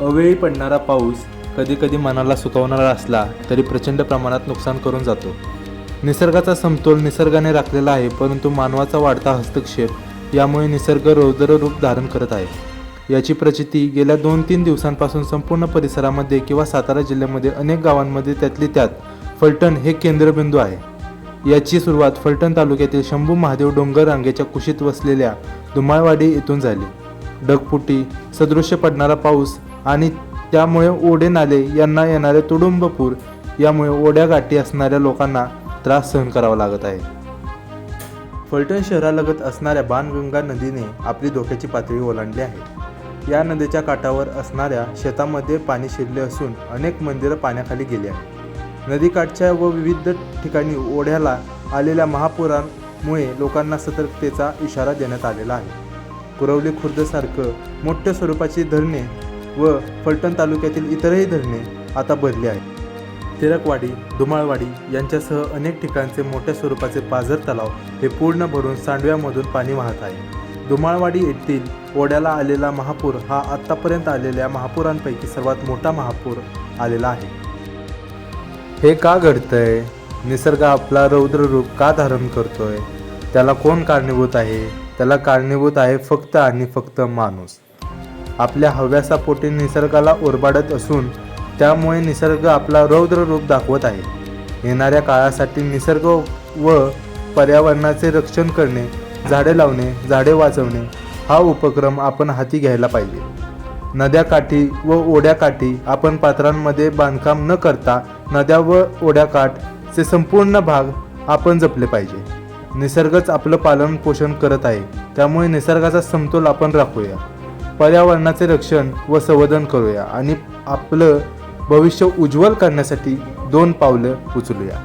अवेळी पडणारा पाऊस कधीकधी मनाला सुकवणारा असला तरी प्रचंड प्रमाणात नुकसान करून जातो. निसर्गाचा समतोल निसर्गाने राखलेला आहे परंतु मानवाचा वाढता हस्तक्षेप यामुळे निसर्ग रौद्र रूप धारण करत आहे. याची प्रचिती गेल्या दोन तीन दिवसांपासून संपूर्ण परिसरामध्ये किंवा सातारा जिल्ह्यामध्ये अनेक गावांमध्ये त्यातली त्यात फलटण हे केंद्रबिंदू आहे. याची सुरुवात फलटण तालुक्यातील शंभू महादेव डोंगर रांगेच्या कुशीत वसलेल्या धुमाळवाडी येथून झाली. ढगफुटी सदृश्य पडणारा पाऊस आणि त्यामुळे ओढे नाले यांना येणारे तुडुंब पूर यामुळे ओढ्या गाठी असणाऱ्या लोकांना त्रास सहन करावा लागत आहे. फलटण शहरालगत असणाऱ्या बाणगंगा नदीने आपली धोक्याची पातळी ओलांडली आहे. या नदीच्या काठावर असणाऱ्या शेतामध्ये पाणी शिरले असून अनेक मंदिरं पाण्याखाली गेली आहेत. नदीकाठच्या व विविध ठिकाणी ओढ्याला आलेल्या महापुरांमुळे लोकांना सतर्कतेचा इशारा देण्यात आलेला आहे. कुरवली खुर्दसारखं मोठ्या स्वरूपाची धरणे व फलटण तालुक्यातील इतरही धरणे आता भरली आहेत. तिरकवाडी धुमाळवाडी यांच्यासह अनेक ठिकाणचे मोठ्या स्वरूपाचे पाझर तलाव हे पूर्ण भरून सांडव्यामधून पाणी वाहत आहे. धुमाळवाडी येथील ओढ्याला आलेला महापूर हा आत्तापर्यंत आलेल्या महापुरांपैकी सर्वात मोठा महापूर आलेला आहे. हे का घडतंय? निसर्ग आपला रौद्र रूप का धारण करतोय? त्याला कोण कारणीभूत आहे? त्याला कारणीभूत आहे फक्त आणि फक्त माणूस. आपल्या हव्यासापोटी निसर्गाला ओरबाडत असून त्यामुळे निसर्ग आपला रौद्र रूप दाखवत आहे. येणाऱ्या काळासाठी निसर्ग व पर्यावरणाचे रक्षण करणे झाडे लावणे झाडे वाचवणे हा उपक्रम आपण हाती घ्यायला पाहिजे. नद्याकाठी व ओढ्याकाठी आपण पात्रांमध्ये बांधकाम न करता नद्या व ओढ्याकाठचे संपूर्ण भाग आपण जपले पाहिजे. निसर्गच आपलं पालन पोषण करत आहे. त्यामुळे निसर्गाचा समतोल आपण राखूया. पर्यावरणाचे रक्षण व संवर्धन करूया आणि आपलं भविष्य उज्ज्वल करण्यासाठी दोन पावलं उचलूया.